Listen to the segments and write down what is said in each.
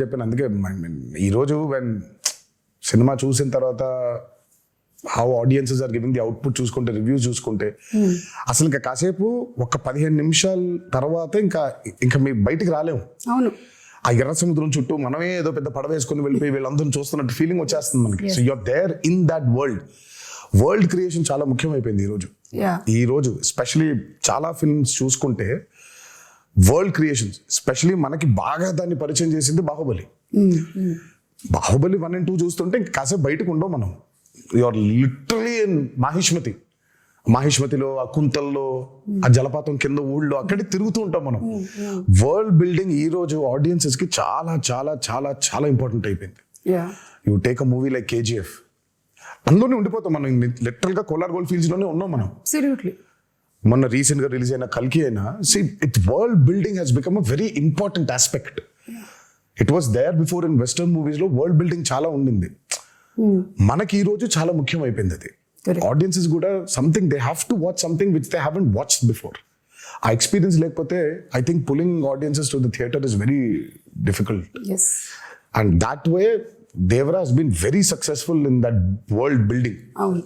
చెప్పాను. అందుకే ఈరోజు వెన్ సినిమా చూసిన తర్వాత how audiences are giving the output చూసుకుంటే రివ్యూస్ చూసుకుంటే అసలు ఇంకా కాసేపు ఒక పదిహేను నిమిషాల తర్వాత ఇంకా ఇంకా మీ బయటికి రాలేము. అవును. ఆ ఎర్ర సముద్రం చుట్టూ మనమే ఏదో పెద్ద పడవ వేసుకుని వెళ్ళిపోయి వీళ్ళందరూ చూస్తున్నట్టు ఫీలింగ్ వచ్చేస్తుంది మనకి. So you're there in that world world creation చాలా ముఖ్యమైపోయింది ఈరోజు ఈ రోజు ఎస్పెషలీ చాలా ఫిల్మ్స్ చూసుకుంటే వరల్డ్ క్రియేషన్స్ ఎస్పెషలీ మనకి బాగా దాన్ని పరిచయం చేసింది Baahubali. Baahubali one and two చూస్తుంటే ఇంక కాసేపు బయటకు ఉండవు మనం. యువర్ లిటరలీ ఇన్ మాహిష్మతి మాహిష్మతిలో ఆ కుంతల్లో ఆ జలపాతం కింద ఊళ్ళో అక్కడే తిరుగుతూ ఉంటాం మనం. వరల్డ్ బిల్డింగ్ ఈ రోజు ఆడియన్సెస్కి చాలా చాలా చాలా చాలా ఇంపార్టెంట్ అయిపోయింది. Ya you take a movie like KGF అందులోనే ఉండిపోతాం మనం. లిటరల్గా కోలార్ గోల్డ్ ఫీల్డ్స్లోనే ఉన్నాం మనం. మొన్న రీసెంట్గా రిలీజ్ అయిన కల్కి అయినా see it world building he's become a very important aspect it was there before in western మూవీస్లో వరల్డ్ బిల్డింగ్ చాలా ఉండింది. మనకి ఈ రోజు చాలా ముఖ్యం అయిపోయింది అది. ఆడియన్సెస్ కూడా something they have to watch something which they haven't watch before a experience లేకపోతే I think pulling audiences to the theatre is very difficult and that way Devara has been very successful in that world building అవును.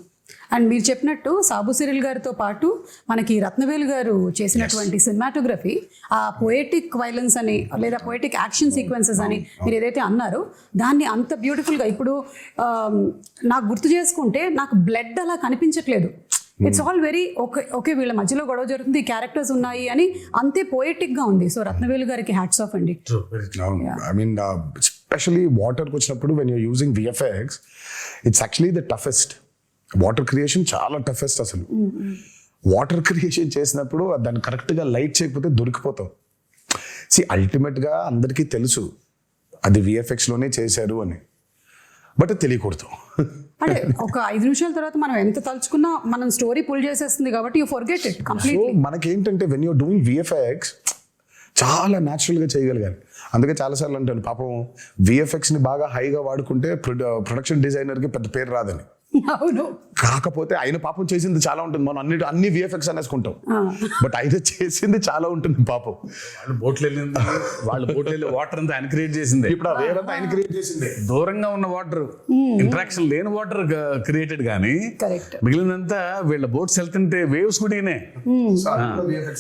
And మీరు చెప్పినట్టు Sabu Cyril గారితో పాటు మనకి రత్నవేలు గారు చేసినటువంటి cinematography ఆ పొయటిక్ వైలెన్స్ అని లేదా పొయటిక్ యాక్షన్ సీక్వెన్సెస్ అని మీరు ఏదైతే అన్నారో దాన్ని అంత బ్యూటిఫుల్గా ఇప్పుడు నాకు గుర్తు చేసుకుంటే నాకు బ్లడ్ అలా కనిపించట్లేదు. It's all very okay okay వీళ్ళ మధ్యలో గొడవ జరుగుతుంది క్యారెక్టర్స్ ఉన్నాయి అని అంతే poetic గా ఉంది. సో రత్నవేలు గారికి హ్యాట్స్ ఆఫ్ అండి. ఐ మీన్ ఎస్పెషలీ వాటర్కి వచ్చినప్పుడు when you're using VFX it's actually the toughest water creation చాలా టఫెస్ట్ అసలు. వాటర్ క్రియేషన్ చేసినప్పుడు దాన్ని కరెక్ట్గా లైట్ చేయకపోతే దొరికిపోతాం సి అల్టిమేట్గా అందరికీ తెలుసు అది VFX లోనే చేశారు అని. బట్ తెలియకూడదు. అంటే ఒక ఐదు నిమిషాల తర్వాత మనం ఎంత తలుచుకున్నా మనం స్టోరీ పుల్ చేసేస్తుంది కాబట్టి యూ ఫర్గెట్ ఇట్ సో మనకేంటంటే వెన్ యూర్ డూయింగ్ విఎఫ్ఎక్స్ చాలా న్యాచురల్గా చేయగలగాలి. అందుకే చాలాసార్లు అంటాను పాపం VFX ని బాగా హైగా వాడుకుంటే ప్రొడక్షన్ డిజైనర్కి పెద్ద పేరు రాదని. అవును. కాకపోతే ఆయన పాపం చేసింది చాలా ఉంటుంది. మనం అన్ని అన్ని విఎఫ్ఎక్స్ అనేసుకుంటాం. బట్ ఆయన చేసింది చాలా ఉంటుంది పాపం. వాళ్ళు బోట్లు వెళ్ళింది వాళ్ళ బోట్లు వెళ్ళి వాటర్ అంతా ఆయన క్రియేట్ చేసింది. ఇప్పుడు ఆ ఆయన క్రియేట్ చేసింది. దూరంగా ఉన్న వాటర్ ఇంటరాక్షన్ లేని వాటర్ క్రియేటెడ్ కానీ కరెక్ట్ మిగిలినంతా వీళ్ళ బోట్స్ వెళ్తుంటే వేవ్స్ కూడా ఈయనే.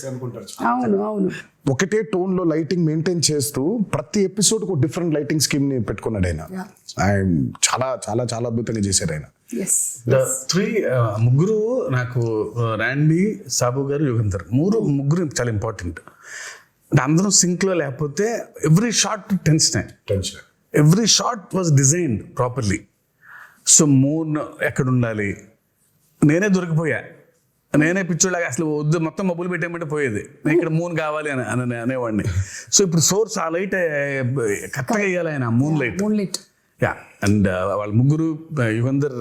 అనుకుంటారు. అవును అవును. ఒకటే టోన్లో లైటింగ్ మెయింటైన్ చేస్తూ ప్రతి ఎపిసోడ్కు డిఫరెంట్ లైటింగ్ స్కీమ్ని పెట్టుకున్నాడు ఆయన. ఆయన చాలా చాలా చాలా అద్భుతంగా చేశారు ఆయన. ఎస్ The three, uh, ముగ్గురు నాకు ర్యాండీ సాబు గారు యుగంధర్. మూడు ముగ్గురు చాలా ఇంపార్టెంట్. అందరం సింక్లో లేకపోతే every shot tension. Tension. Every shot was designed properly. So moon ఎక్కడ ఉండాలి నేనే దొరికిపోయా. నేనే పిచ్చోళ్ళగా అసలు వద్దు మొత్తం మబ్బులు పెట్టేయమంటే పోయేది. నేను ఇక్కడ మూన్ కావాలి అని అని అనేవాడిని. సో ఇప్పుడు సోర్స్ ఆ లైట్ కరెక్ట్గా వేయాలి ఆయన moon light. Moon lit. Yeah and వాళ్ళ ముగ్గురు యువందర్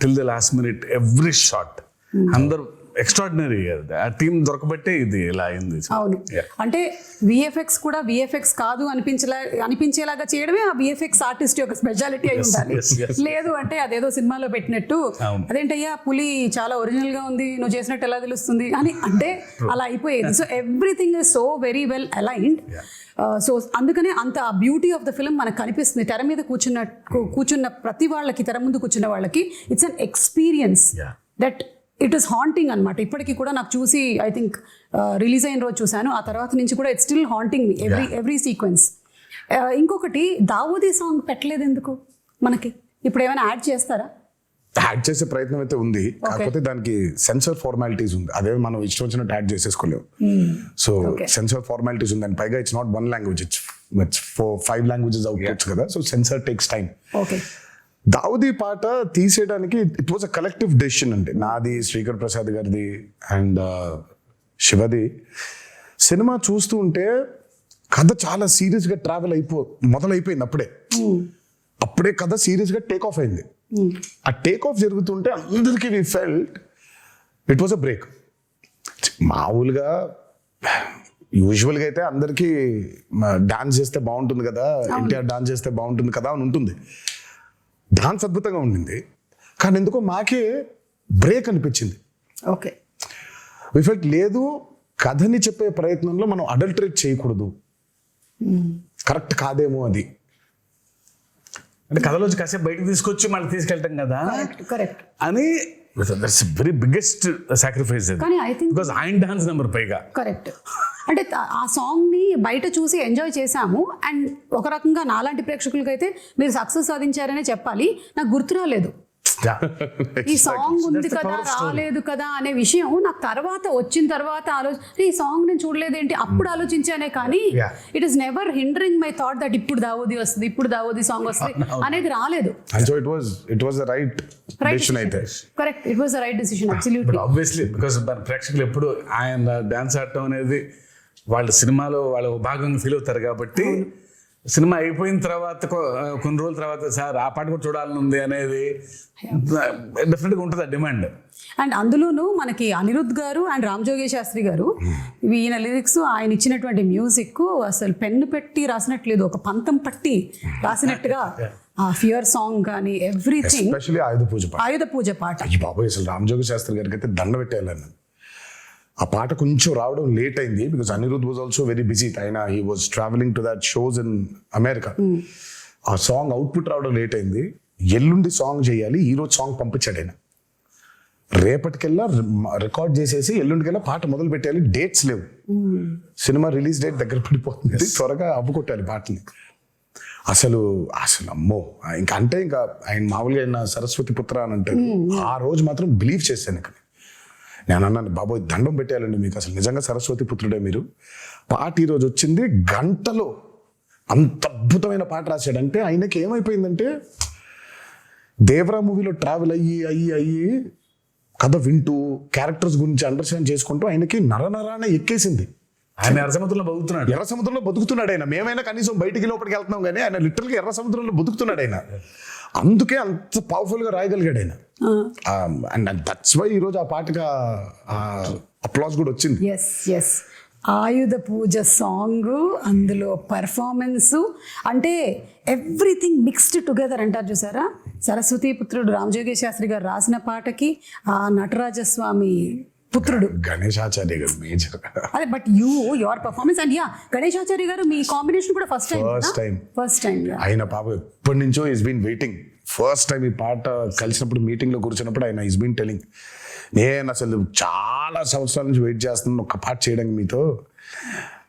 till the last minute every shot అందరు ఎక్స్ట్రాడినరీ ఆ టీం దొరకబట్టే ఇది ఇలా అయింది. అవును. అంటే విఎఫ్ఎక్స్ కూడా విఎఫ్ఎక్స్ కాదు అనిపించలా అనిపించేలాగా చేయడమే ఆ విఎఫ్ఎక్స్ ఆర్టిస్ట్ యొక్క స్పెషాలిటీ అయి ఉండాలి. లేదు అంటే అదేదో సినిమాలో పెట్టినట్టు. అదేంటయ్యా పులి చాలా ఒరిజినల్గా ఉంది నువ్వు చేసినట్టు ఎలా తెలుస్తుంది అని అంటే అలా అయిపోయేది. So everything is so very well aligned so అందుకనే అంత బ్యూటీ ఆఫ్ ద ఫిల్మ్ మనకు కనిపిస్తుంది. తెర మీద కూర్చున్న కూ- కూర్చున్న ప్రతి వాళ్ళకి తెర ముందు కూర్చున్న వాళ్ళకి it's an experience. That it is haunting అనమాట ఇప్పటికీ కూడా నాకు చూసి ఐ థింక్ రిలీజ్ అయిన రోజు చూశాను. ఆ తర్వాత నుంచి కూడా it's still haunting me every every sequence ఇంకొకటి దావూదీ సాంగ్ పెట్టలేదు ఎందుకు మనకి? ఇప్పుడు ఏమైనా యాడ్ చేస్తారా? యాడ్ చేసే ప్రయత్నం అయితే ఉంది. కాకపోతే దానికి సెన్సర్ ఫార్మాలిటీస్ ఉంది. అదే మనం ఇష్టం వచ్చినట్టు యాడ్ చేసేసుకోలేము. సో. సెన్సర్ ఫార్మాలిటీస్ ఉంది. అండ్ పైగా it's not one language it's four five languages outputs కదా? So censor takes time okay Daavudi పాట తీసేయడానికి it was a collective decision అండి. నాది శ్రీకర్ ప్రసాద్ గారిది అండ్ శివది. సినిమా చూస్తూ ఉంటే కథ చాలా సీరియస్గా ట్రావెల్ అయిపో మొదలైపోయింది అప్పుడే అప్పుడే కథ సీరియస్గా టేక్ ఆఫ్ అయింది. ఆ టేక్ ఆఫ్ జరుగుతుంటే అందరికీ we felt it was a break మామూలుగా యూజువల్గా అయితే అందరికీ డాన్స్ చేస్తే బాగుంటుంది కదా ఎన్టీఆర్ డాన్స్ చేస్తే బాగుంటుంది కదా అని ఉంటుంది. డాన్స్ అద్భుతంగా ఉండింది. కానీ ఎందుకో మాకే బ్రేక్ అనిపించింది. ఓకే. విఫెక్ట్ లేదు కథని చెప్పే ప్రయత్నంలో మనం అడల్టరేట్ చేయకూడదు. కరెక్ట్ కాదేమో అది. అంటే కథలోంచి కాసేపు బయటకు తీసుకొచ్చి మళ్ళీ తీసుకెళ్ళటం కదా? కరెక్ట్ అని దట్స్ వెరీ బిగ్గెస్ట్ సాక్రిఫైస్ అది. కానీ ఐ థింక్ బికాస్ ఆయన డాన్స్ నెంబర్ పైగా. కరెక్ట్. అంటే ఆ సాంగ్ని బయట చూసి ఎంజాయ్ చేశాము. అండ్ ఒక రకంగా నాలాంటి ప్రేక్షకులకైతే మీరు సక్సెస్ సాధించారనే చెప్పాలి. నాకు గుర్తు రాలేదు. ఈ సాంగ్ ఉంది కదా రాలేదు కదా అనే విషయం నాకు తర్వాత వచ్చిన తర్వాత ఆలోచన ఈ సాంగ్ నేను చూడలేదేంటి? అప్పుడు ఆలోచించానే కానీ. It is never hindering my thought that ఇప్పుడు దావోది వస్తుంది ఇప్పుడు దావోది సాంగ్ వస్తుంది అనేది రాలేదు. So it the right decision అయితే correct it was the right decision absolutely but obviously because మన ప్రేక్షకులు ఎప్పుడు ఆయన డాన్స్ ఆడటం అనేది వాళ్ళ సినిమాలో వాళ్ళ భాగంగా ఫీల్ అవుతారు కాబట్టి సినిమా అయిపోయిన తర్వాత కొన్ని రోజుల తర్వాత సార్ ఆ పాట కూడా చూడాలని ఉంది అనేది డెఫినెట్గా ఉంటుంది ఆ డిమాండ్. అండ్ అందులోనూ మనకి అనిరుద్ గారు అండ్ రామ్ జోగి శాస్త్రి గారు ఈయన లిరిక్స్ ఆయన ఇచ్చినటువంటి మ్యూజిక్ అసలు పెన్ను పెట్టి రాసినట్లేదు ఒక పంతం పట్టి రాసినట్టుగా ఆ ఫియర్ సాంగ్ కానీ ఎవ్రీథింగ్ ఎస్పెషల్లీ ఆయుధ పూజ పాట. ఆయుధ పూజ పాట. అయ్యి బాబోయ్ అసలు రామజోగి శాస్త్రి గారికి అయితే దండ పెట్టేయాలని. ఆ పాట కొంచెం రావడం లేట్ అయింది because Anirudh was also very busy ఆయన he was travelling to that shows in America ఆ సాంగ్ అవుట్పుట్ రావడం లేట్ అయింది. ఎల్లుండి సాంగ్ చేయాలి ఈ రోజు సాంగ్ పంపించాడు ఆయన. రేపటికెల్లా రికార్డ్ చేసేసి ఎల్లుండికెల్లా పాట మొదలు పెట్టాలి డేట్స్ లేవు. సినిమా రిలీజ్ డేట్ దగ్గర పడిపోతుంది. త్వరగా అవ్వుకొట్టాలి పాటని. అసలు అసలు అమ్మో. ఇంకా అంటే ఇంకా ఆయన మామూలుగా ఆయన సరస్వతి పుత్ర అని అంటారు. ఆ రోజు మాత్రం బిలీవ్ చేశాను ఇక్కడ. నేను అన్నాను బాబోయ్ దండం పెట్టేయాలండి మీకు. అసలు నిజంగా సరస్వతి పుత్రుడే మీరు. పాట ఈరోజు వచ్చింది గంటలో. అంత అద్భుతమైన పాట రాశాడంటే ఆయనకి ఏమైపోయిందంటే దేవరా మూవీలో ట్రావెల్ అయ్యి అయ్యి అయ్యి కథ వింటూ క్యారెక్టర్స్ గురించి అండర్స్టాండ్ చేసుకుంటూ ఆయనకి నరనరాన ఎక్కేసింది. ఆయన అరసమతుల్లో బతుకుతున్నాడు. ఎర్ర సముద్రంలో బతుకుతున్నాడు ఆయన. మేమైనా కనీసం బయటికి లోపలికి వెళ్తున్నాం కానీ ఆయన లిటరల్గా ఎర్ర సముద్రంలో బతుకుతున్నాడు ఆయన. అందుకే అంత పవర్ఫుల్గా రాయగలిగాడు ఆయన. అండ్ దట్స్ వై ఈరోజు ఆ పాటగా అప్లాస్ కూడా వచ్చింది. Yes yes Ayudha Pooja song అందులో పర్ఫార్మెన్స్ అంటే ఎవ్రీథింగ్ మిక్స్డ్ టుగెదర్ అంటారు చూసారా? సరస్వతి పుత్రుడు రామజోగి శాస్త్రి గారు రాసిన పాటకి ఆ నటరాజస్వామి పుత్రుడు. గణేశాచార్య గారు మేజర్. అదే but you your performance and yeah Ganesh Achari గారు మీ కాంబినేషన్ కూడా first time First time. First time ఆయన పాప ఎప్పటి నుంచో is been waiting first time ఈ పాట కలిసినప్పుడు మీటింగ్లో కూర్చున్నప్పుడు ఆయన ఈస్ బీన్ టెలింగ్ నేను అసలు చాలా సంవత్సరాల నుంచి వెయిట్ చేస్తున్నాను ఒక పాట చేయడానికి మీతో.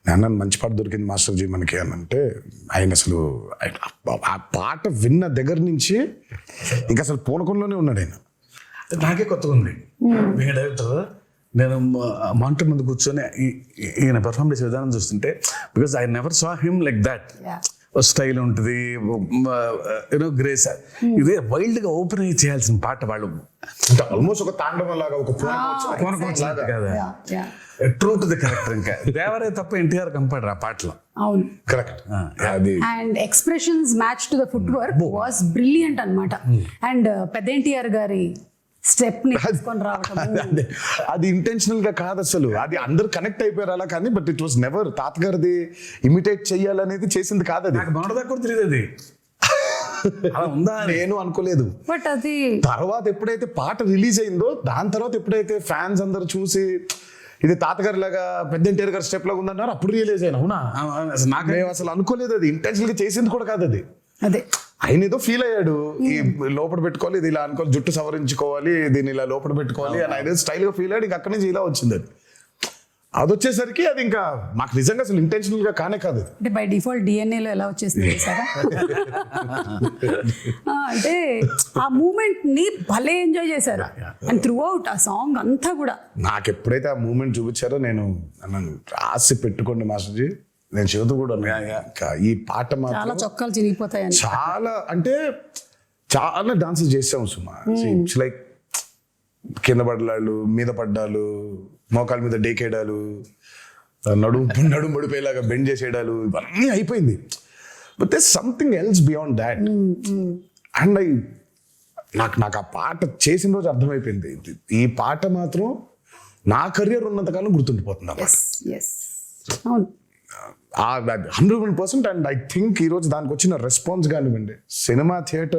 నాన్న మంచి పాట దొరికింది మాస్టర్ జీ మనకి అని అంటే ఆయన అసలు ఆయన- ఆ పాట విన్న దగ్గర నుంచి ఇంకా అసలు పూనకంలోనే ఉన్నాడు ఆయన. నాకే కొత్తగా ఉంది. మీ డైరెక్టర్ నేను మానిటర్ ముందు కూర్చొని ఈయన పెర్ఫామ్ చేసే విధానం చూస్తుంటే because I never saw him like that. Style ఉంటుంది యూనో గ్రేస్ ఇదే వైల్డ్గా ఓపెన్ అయ్యి చేయాల్సిన పాట వాళ్ళు. అంటే ఆల్మోస్ట్ ఒక తాండవం లాగా ఒక కొనుక్కోవచ్చు కదా. ట్రూ టు ద క్యారెక్టర్ ఇంకా? దేవరే తప్ప ఎన్టీఆర్ కంపాడరు ఆ పాటలో? అవును. Correct and expressions match to the foot work was brilliant అనమాట అండ్ పెద్ద ఎన్టీఆర్ గారి స్టెప్ని తీసుకొని రావటం. అదే. ఇంటెన్షనల్గా కాదు అసలు. అది అందరు కనెక్ట్ అయిపోయారు అలా కానీ బట్ ఇట్ వాస్ నెవర్ తాతగారిది ఇమిటేట్ చెయ్యాలనేది చేసింది కాదు అది. నాకు తెలియదు అది. అలా ఉందా నేను అనుకోలేదు. బట్ అది తర్వాత ఎప్పుడైతే పాట రిలీజ్ అయిందో దాని తర్వాత ఎప్పుడైతే ఫ్యాన్స్ అందరు చూసి ఇది తాతగారి లాగా పెద్ద ఎన్టీఆర్ గారి స్టెప్ లాగా ఉందన్నారు అప్పుడు రియలైజ్ అయినా అవునా? నాకు అసలు అనుకోలేదు అది. ఇంటెన్షనల్గా చేసింది కూడా కాదు అది. అదే. ఆయన ఏదో ఫీల్ అయ్యాడు. ఈ లోపల పెట్టుకోవాలి ఇది ఇలా అనుకోవాలి జుట్టు సవరించుకోవాలి దీన్ని ఇలా లోపల పెట్టుకోవాలి అని ఆయన స్టైల్గా ఫీల్ అయ్యాడు. ఇంకా అక్కడి నుంచి ఇలా వచ్చింది అది. అది వచ్చేసరికి అది ఇంకా మాకు నిజంగా అసలు ఇంటెన్షనల్గా కానే కాదు అది. అంటే బై డిఫాల్ట్ డిఎన్ఏలో ఎలా వచ్చేసింది సారా అంటే ఆ మూమెంట్ని భలే ఎంజాయ్ చేశారు. అండ్ త్రూ అవుట్ ఆ సాంగ్ అంతా కూడా. నాకు ఎప్పుడైతే ఆ మూమెంట్ చూపించారో నేను నన్ను రాసి పెట్టుకోండి మాస్టర్జీ. నేను చెబుతూ కూడా ఈ పాట చాలా మాత్రం చొక్కాలు చినిగిపోతాయని. చాలా అంటే చాలా డాన్సెస్ చేసాం సుమా. ఇట్స్ లైక్ కింద పడ్డాలు మీద పడ్డాలు మోకాల మీద డేకేయడాలు నడుము నడుము పడిపోయేలాగా బెండ్ చేసేయడాలు ఇవన్నీ అయిపోయింది. But they something else beyond that and I నాకు నాకు ఆ పాట చేసిన రోజు అర్థమైపోయింది. ఈ పాట మాత్రం నా కెరియర్ ఉన్నంతకాలం గుర్తుండిపోతుంది ఆ hundred percent and I think ఈరోజు దానికి వచ్చిన రెస్పాన్స్ కానివ్వండి సినిమా థియేటర్